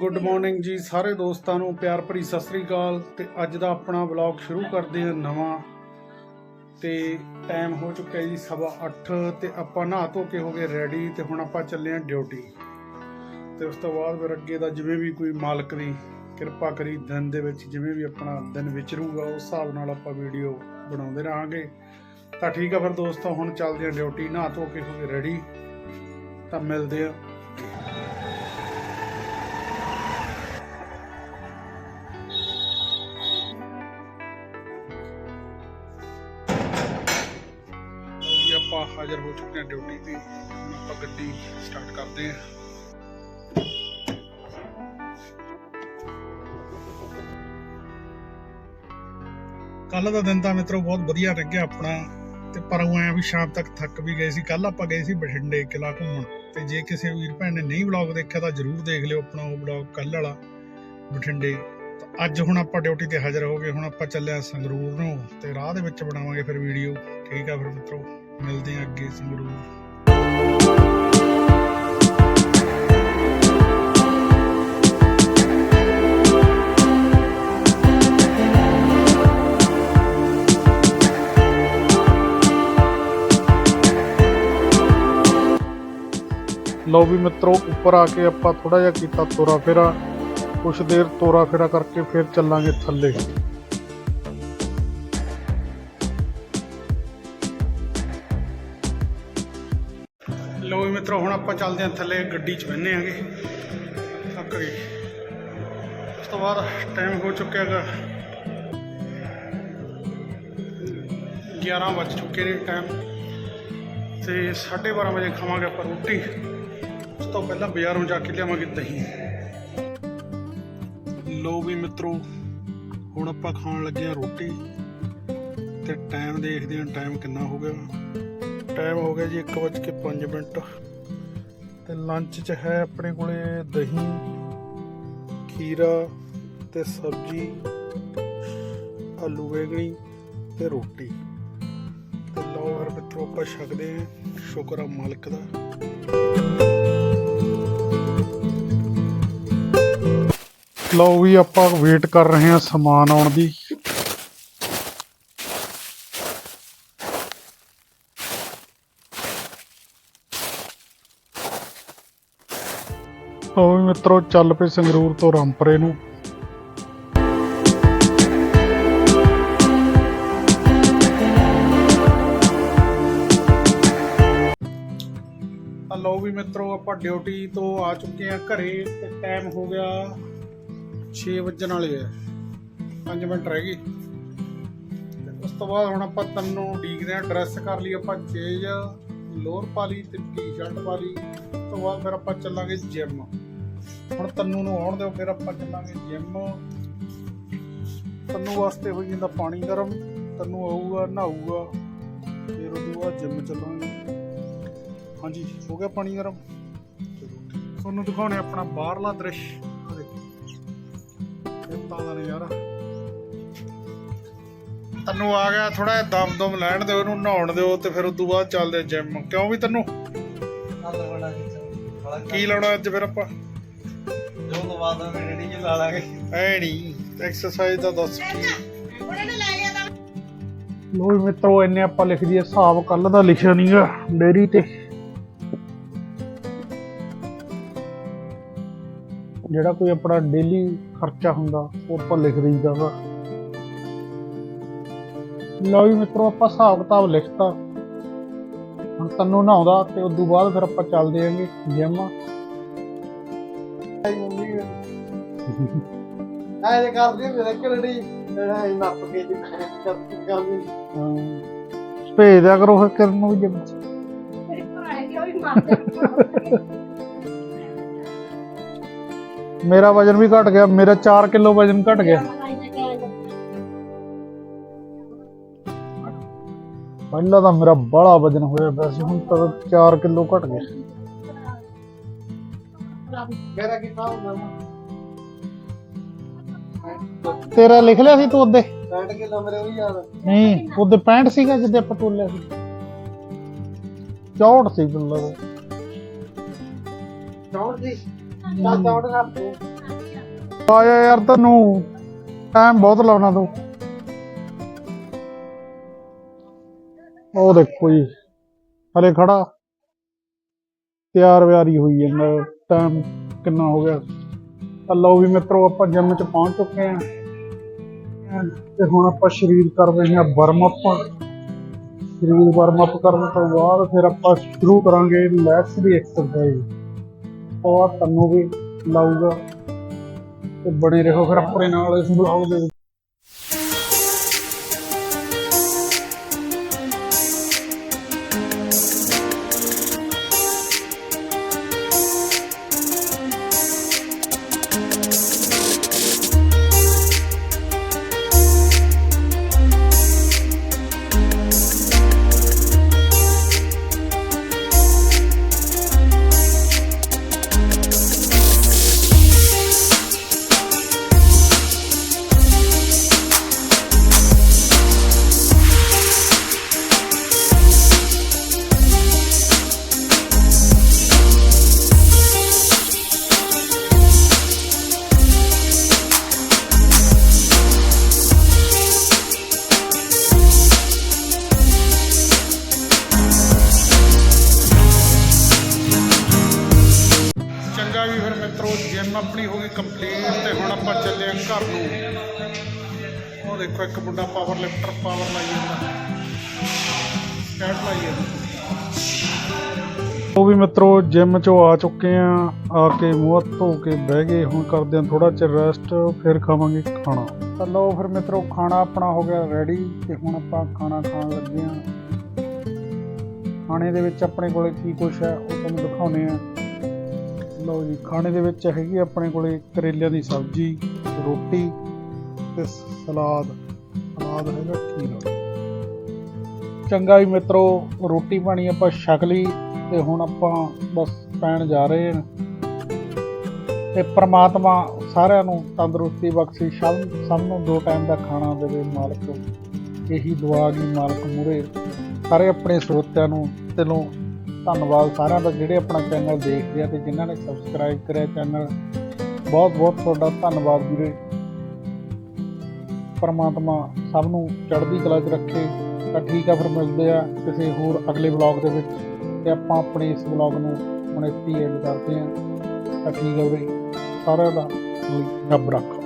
Good morning ਜੀ ਸਾਰੇ ਦੋਸਤਾਂ ਨੂੰ, ਪਿਆਰ ਭਰੀ ਸਤਿ ਸ੍ਰੀ ਅਕਾਲ ਤੇ ਅੱਜ ਦਾ ਆਪਣਾ ਵਲੌਗ ਸ਼ੁਰੂ ਕਰਦੇ ਹਾਂ ਨਵਾਂ। ਤੇ ਟਾਈਮ ਹੋ ਚੁੱਕਿਆ ਜੀ ਸਵਾ 8 ਤੇ ਆਪਾਂ ਨਹਾ ਧੋ ਕੇ ਹੋ ਗਏ ਰੈਡੀ ਤੇ ਹੁਣ ਆਪਾਂ ਚੱਲੇ ਹਾਂ ਡਿਊਟੀ ਤੇ ਉਸ ਤੋਂ ਬਾਅਦ ਫਿਰ ਅੱਗੇ ਦਾ ਜਿਵੇਂ ਵੀ ਕੋਈ ਮਾਲਕ ਦੀ ਕਿਰਪਾ ਕਰੀ ਦਿਨ ਦੇ ਵਿੱਚ ਜਿਵੇਂ ਵੀ ਆਪਣਾ ਦਿਨ ਵਿਚਰੂਗਾ ਉਸ ਹਿਸਾਬ ਨਾਲ ਆਪਾਂ ਵੀਡੀਓ ਬਣਾਉਂਦੇ ਰਹਾਂਗੇ। ਤਾਂ ਠੀਕ ਆ ਫਿਰ ਦੋਸਤੋ, ਹੁਣ ਚੱਲਦੇ ਹਾਂ ਡਿਊਟੀ ਨਹਾ ਧੋ ਕੇ ਹੋ ਗਏ ਰੈਡੀ ਤਾਂ ਮਿਲਦੇ ਆ ਹੋ ਚੁੱਕੇ ਹਾਂ ਡਿਊਟੀ ਤੇ ਆਪਾਂ ਗੱਡੀ ਸਟਾਰਟ ਕਰਦੇ ਹਾਂ। ਕੱਲ ਦਾ ਦਿਨ ਤਾਂ ਮਿੱਤਰੋ ਬਹੁਤ ਵਧੀਆ ਲੱਗਿਆ ਆਪਣਾ, ਤੇ ਪਰ ਉਹ ਐਂ ਵੀ ਸ਼ਾਮ ਤੱਕ ਥੱਕ ਵੀ ਗਏ ਸੀ। ਕੱਲ ਆਪਾਂ ਗਏ ਸੀ ਬਠਿੰਡੇ ਕਿਲਾ ਘੁੰਮਣ। ਤੇ ਜੇ ਕਿਸੇ ਵੀਰ ਭੈਣ ਨੇ ਨਹੀਂ ਵਲੌਗ ਦੇਖਿਆ ਤਾਂ ਜਰੂਰ ਦੇਖ ਲਿਓ ਆਪਣਾ ਉਹ ਵਲੌਗ ਕੱਲ ਵਾਲਾ, ਬਠਿੰਡੇ। ਤਾਂ ਅੱਜ ਹੁਣ ਆਪਾਂ ਡਿਊਟੀ ਤੇ ਹਾਜ਼ਰ ਹੋ ਗਏ, ਹੁਣ ਆਪਾਂ ਚੱਲਿਆ ਸੰਗਰੂਰ ਨੂੰ, ਤੇ ਰਾਹ ਦੇ ਵਿੱਚ ਬਣਾਵਾਂਗੇ ਫਿਰ ਵੀਡੀਓ ਠੀਕ ਆ ਫਿਰ ਮਿੱਤਰੋ। ਮਿਲਦੇ ਆ ਅੱਗੇ ਸੰਗਰੂਰ ਲਓ ਵੀ ਮਿੱਤਰੋ ਉੱਪਰ ਆ ਕੇ ਆਪਾਂ ਥੋੜਾ ਜਿਹਾ ਕੀਤਾ ਤੋਰਾ ਫੇਰਾ ਕੁਛ ਦੇਰ ਤੋਰਾ ਫੇਰਾ ਕਰਕੇ ਫਿਰ ਚੱਲਾਂਗੇ ਥੱਲੇ ਮਿੱਤਰੋ, ਹੁਣ ਆਪਾਂ ਚੱਲਦੇ ਹਾਂ ਥੱਲੇ ਗੱਡੀ 'ਚ ਬਹਿੰਦੇ ਆਂਗੇ ਥੱਕ ਗਏ। ਉਸ ਤੋਂ ਬਾਅਦ ਟਾਈਮ ਹੋ ਚੁੱਕਿਆ ਹੈਗਾ 11 ਵੱਜ ਚੁੱਕੇ ਨੇ ਟਾਈਮ ਤੇ 12:30 ਵਜੇ ਖਾਵਾਂਗੇ ਆਪਾਂ ਰੋਟੀ। ਉਸ ਤੋਂ ਪਹਿਲਾਂ ਬਾਜ਼ਾਰੋਂ ਜਾ ਕੇ ਲਿਆਵਾਂਗੇ ਦਹੀਂ। ਲੋ ਵੀ ਮਿੱਤਰੋ, ਹੁਣ ਆਪਾਂ ਖਾਣ ਲੱਗੇ ਆ ਰੋਟੀ। ਤੇ ਟਾਈਮ ਦੇਖਦੇ ਹਾਂ ਟਾਈਮ ਕਿੰਨਾ ਹੋ ਗਿਆ। ਟਾਈਮ ਹੋ ਗਿਆ ਜੀ 1:05 ਮਿੰਟ। ਤੇ ਲੰਚ 'ਚ ਹੈ ਆਪਣੇ ਕੋਲੇ ਦਹੀਂ, ਖੀਰਾ ਤੇ ਸਬਜ਼ੀ, ਆਲੂ ਬੈਗਣੀ ਤੇ ਰੋਟੀ। ਤੇ ਲਓ ਫਿਰ ਮਿੱਤਰੋ, ਆਪਾਂ ਛਕਦੇ ਹਾਂ ਸ਼ੁਕਰ ਆ ਮਾਲਕ ਦਾ। ਲਓ ਵੀ ਆਪਾਂ ਵੇਟ ਕਰ ਰਹੇ ਹਾਂ ਸਮਾਨ ਆਉਣ ਦੀ। ਲਓ ਵੀ ਮਿੱਤਰੋ, ਚੱਲ ਪਏ ਸੰਗਰੂਰ ਤੋਂ ਰਾਮਪਰੇ ਨੂੰ। ਲਓ ਵੀ ਮਿੱਤਰੋ, ਆਪਾਂ ਡਿਊਟੀ ਤੋਂ ਆ ਚੁੱਕੇ ਆ ਘਰੇ ਤੇ ਟਾਈਮ ਹੋ ਗਿਆ 6 ਵਜਣ ਵਾਲੇ ਆ। 5 ਮਿੰਟ ਰਹਿ ਗਏ। ਉਸ ਤੋਂ ਬਾਅਦ ਹੁਣ ਆਪਾਂ ਤੈਨੂੰ ਡੀਕਦੇ ਆ ਡਰੈਸ ਕਰ ਲਈ ਆਪਾਂ ਚੇਂਜ ਲੋਅਰ ਪਾ ਲਈ ਤੇ ਟੀ-ਸ਼ਰਟ ਪਾ ਲਈ। ਤੋਂ ਬਾਅਦ ਫਿਰ ਆਪਾਂ ਚੱਲਾਂਗੇ ਜਿਮ ਹੁਣ ਤੈਨੂੰ ਨੂੰ ਆਉਣ ਦਿਓ, ਫਿਰ ਆਪਾਂ ਚੱਲਾਂਗੇ ਜਿਮ ਤੰਨੂ ਵਾਸਤੇ ਹੋਈ ਜਾਂਦਾ ਪਾਣੀ ਗਰਮ, ਤੈਨੂੰ ਆਊਗਾ, ਨਹਾਊਗਾ, ਫਿਰ ਉਹਦੇ ਬਾਅਦ ਜਿਮ ਚੱਲਾਂਗੇ। ਹਾਂਜੀ, ਹੋ ਗਿਆ ਪਾਣੀ ਗਰਮ। ਤੁਹਾਨੂੰ ਦਿਖਾਉਣੇ ਆਪਣਾ ਬਾਹਰਲਾ ਦ੍ਰਿਸ਼। ਖੇਤਾਂ ਦਾ ਨਜ਼ਾਰਾ। ਤੈਨੂੰ ਆ ਗਿਆ ਥੋੜਾ ਜਿਹਾ ਦਮ ਦਮ ਲੈਣ ਦਿਓ ਇਹਨੂੰ ਨਹਾਉਣ ਦਿਓ ਤੇ ਫਿਰ ਉਸ ਤੋਂ ਬਾਅਦ ਚੱਲਦੇ ਜਿਮ ਕਿਉਂ ਵੀ ਤੈਨੂੰ? ਕੀ ਲਾਉਣਾ ਅੱਜ ਫਿਰ ਆਪਾਂ? ਜੋ ਲਵਾਦਾ ਮੈਂ ਰੇੜੀ ਚ ਲਾ ਲਾਂਗੇ। ਐ ਨਹੀਂ ਐਕਸਰਸਾਈਜ਼ ਦਾ ਦੱਸ। ਕੀ ਲੋ ਮਿੱਤਰੋ ਇੰਨੇ ਆਪਾਂ ਲਿਖ ਦਈਏ ਹਿਸਾਬ ਕੱਲ ਦਾ ਲਿਖਿਆ ਨਹੀਂਗਾ ਡੇਰੀ ਤੇ। ਜਿਹੜਾ ਕੋਈ ਆਪਣਾ ਡੇਲੀ ਖਰਚਾ ਹੁੰਦਾ ਉਹ ਆਪਾਂ ਲਿਖ ਦਈਦਾ ਵਾ। ਲਓ ਵੀ ਮਿੱਤਰੋ ਆਪਾਂ ਹਿਸਾਬ ਕਿਤਾਬ ਲਿਖਤਾ। ਤੈਨੂੰ ਨਹਾਉਂਦਾ ਤੇ ਉਸ ਤੋਂ ਬਾਅਦ ਫਿਰ ਆਪਾਂ ਚੱਲਦੇ ਆਂਗੇ ਜਿਮ। ਜੇ ਕਰਦੀ ਮੇਰੇ ਘਰੜੀ ਜਿਹੜਾ ਨੱਪ ਕੇ ਜੀ ਕਰਦੀ ਭੇਜ ਦਿਆ ਕਰੋ ਫਿਰ ਕਿਰਨ ਨੂੰ ਵੀ ਜਿਮ ਚ। ਮੇਰਾ ਵਜਨ ਵੀ ਘਟ ਗਿਆ ਮੇਰਾ 4 ਕਿਲੋ ਵਜਨ ਘਟ ਗਿਆ। ਪਹਿਲਾਂ ਤਾਂ ਮੇਰਾ ਬੜਾ ਵਜਨ ਹੋਇਆ ਪਿਆ ਸੀ ਹੁਣ ਤਾਂ 4 ਕਿਲੋ ਘਟ ਗਿਆ। ਮੇਰਾ ਕੀ ਤੇਰਾ ਲਿਖ ਲਿਆ ਸੀ ਤੂੰ ਉਹਦੇ? 60 ਕਿਲੋ ਮੇਰੇ ਉਹ ਯਾਦ ਨਹੀਂ ਉਹਦੇ 65 ਸੀਗਾ ਜਿੱਦੇ ਆਪਾਂ ਤੋਲਿਆ ਸੀ। 64 ਸੀ ਬਿੱਲਾ ਦਾ ਚੌੜ ਦੀ ਚੱਲ ਚੌੜ ਕਰ ਤੂੰ ਆਇਆ ਯਾਰ ਤੈਨੂੰ ਟਾਈਮ ਬਹੁਤ ਲਾਉਣਾ ਤੂੰ। ਉਹ ਦੇਖੋ ਜੀ, ਹਲੇ ਖੜਾ। ਤਿਆਰ ਵਿਆਰੀ ਹੋਈ ਜਾਂਦਾ ਟਾਈਮ ਕਿੰਨਾ ਹੋ ਗਿਆ। ਤਾਂ ਲਓ ਵੀ ਮਿੱਤਰੋ, ਆਪਾਂ ਜਿਮ ਚ ਪਹੁੰਚ ਚੁੱਕੇ ਆ ਤੇ ਹੁਣ ਆਪਾਂ ਸਰੀਰ ਕਰ ਰਹੇ ਹਾਂ ਵਾਰਮ ਅਪ ਸਰੀਰ ਵਾਰਮ ਅਪ ਕਰਨ ਤੋਂ ਬਾਅਦ ਫਿਰ ਆਪਾਂ ਸ਼ੁਰੂ ਕਰਾਂਗੇ ਲੈਗਸ ਦੀ ਐਕਸਰਸਾਈਜ਼ ਉਹ ਤੁਹਾਨੂੰ ਵੀ ਲਾਊਗਾ। ਤੇ ਬਣੇ ਰਹੋ ਫਿਰ ਆਪਣੇ ਨਾਲ ਇਸ ਬਲੌਗ ਦੇ ਵੀ ਫਿਰ ਮਿੱਤਰੋ ਜਿਮ ਆਪਣੀ ਹੋ ਗਈ ਕੰਪਲੀਟ ਤੇ ਹੁਣ ਆਪਾਂ ਚੱਲੇ ਆਂ ਘਰ ਨੂੰ। ਉਹ ਦੇਖੋ ਇੱਕ ਮੁੰਡਾ ਪਾਵਰ ਲਿਫਟਰ ਪਾਵਰ ਲਾਈ ਜਾਂਦਾ। ਸਟਾਰਟ ਲਾਈ ਜਾਂਦਾ। ਉਹ ਵੀ ਮਿੱਤਰੋ ਜਿਮ ਚੋਂ ਆ ਚੁੱਕੇ ਆ ਆ ਕੇ ਮੂੰਹ ਧੋ ਕੇ ਬਹਿ ਗਏ। ਹੁਣ ਕਰਦੇ ਆਂ ਥੋੜਾ ਚਿਰ ਰੈਸਟ ਫਿਰ ਖਾਵਾਂਗੇ ਖਾਣਾ। ਤਾਂ ਲਓ ਫਿਰ ਮਿੱਤਰੋ ਖਾਣਾ ਆਪਣਾ ਹੋ ਗਿਆ ਰੈਡੀ ਤੇ ਹੁਣ ਆਪਾਂ ਖਾਣਾ ਖਾਣ ਲੱਗੇ ਆਂ ਖਾਣੇ ਦੇ ਵਿੱਚ ਆਪਣੇ ਕੋਲੇ ਕੀ ਕੁਛ ਹੈ, ਉਹ ਤੁਹਾਨੂੰ ਦਿਖਾਉਨੇ ਆ ਲਓ ਜੀ, ਖਾਣੇ ਦੇ ਵਿੱਚ ਹੈਗੀ ਆਪਣੇ ਕੋਲੇ ਕਰੇਲਿਆਂ ਦੀ ਸਬਜ਼ੀ, ਰੋਟੀ ਤੇ ਸਲਾਦ। ਸਲਾਦ ਹੈਗਾ ਖੀਰਾ। ਚੰਗਾ ਜੀ ਮਿੱਤਰੋ, ਰੋਟੀ ਪਾਣੀ ਆਪਾਂ ਛਕ ਲਈ ਤੇ ਹੁਣ ਆਪਾਂ ਬਸ ਪੈਣ ਜਾ ਰਹੇ ਹਾਂ। ਤੇ ਪ੍ਰਮਾਤਮਾ ਸਾਰਿਆਂ ਨੂੰ ਤੰਦਰੁਸਤੀ ਬਖਸ਼ੇ। ਸਭ ਸਭ ਨੂੰ ਦੋ ਟਾਈਮ ਦਾ ਖਾਣਾ ਦੇਵੇ ਮਾਲਕ। ਇਹੀ ਦੁਆ ਦੀ ਮਾਲਕ ਮੂਹਰੇ। ਸਾਰੇ ਆਪਣੇ ਸਰੋਤਿਆਂ ਨੂੰ, ਦਿਲੋਂ ਧੰਨਵਾਦ ਸਾਰਿਆਂ ਦਾ ਜਿਹੜੇ ਆਪਣਾ ਚੈਨਲ ਦੇਖਦੇ ਆ ਤੇ ਜਿਨ੍ਹਾਂ ਨੇ ਸਬਸਕ੍ਰਾਈਬ ਕਰਿਆ ਚੈਨਲ ਬਹੁਤ ਬਹੁਤ ਤੁਹਾਡਾ ਧੰਨਵਾਦ ਵੀਰੇ। ਪਰਮਾਤਮਾ ਸਭ ਨੂੰ ਚੜ੍ਹਦੀ ਕਲਾ 'ਚ ਰੱਖੇ। ਤਾਂ ਠੀਕ ਆ, ਫਿਰ ਮਿਲਦੇ ਆ ਕਿਸੇ ਹੋਰ ਅਗਲੇ ਵਲੌਗ ਦੇ ਵਿੱਚ ਤੇ ਆਪਾਂ ਆਪਣੇ ਇਸ ਵਲੌਗ ਨੂੰ ਹੁਣ ਇੱਥੇ ਐਂਡ ਕਰਦੇ ਆ। ਤਾਂ ਠੀਕ ਆ ਵੀਰੇ। ਸਾਰਿਆਂ ਦਾ ਰੱਬ ਰੱਖਾ।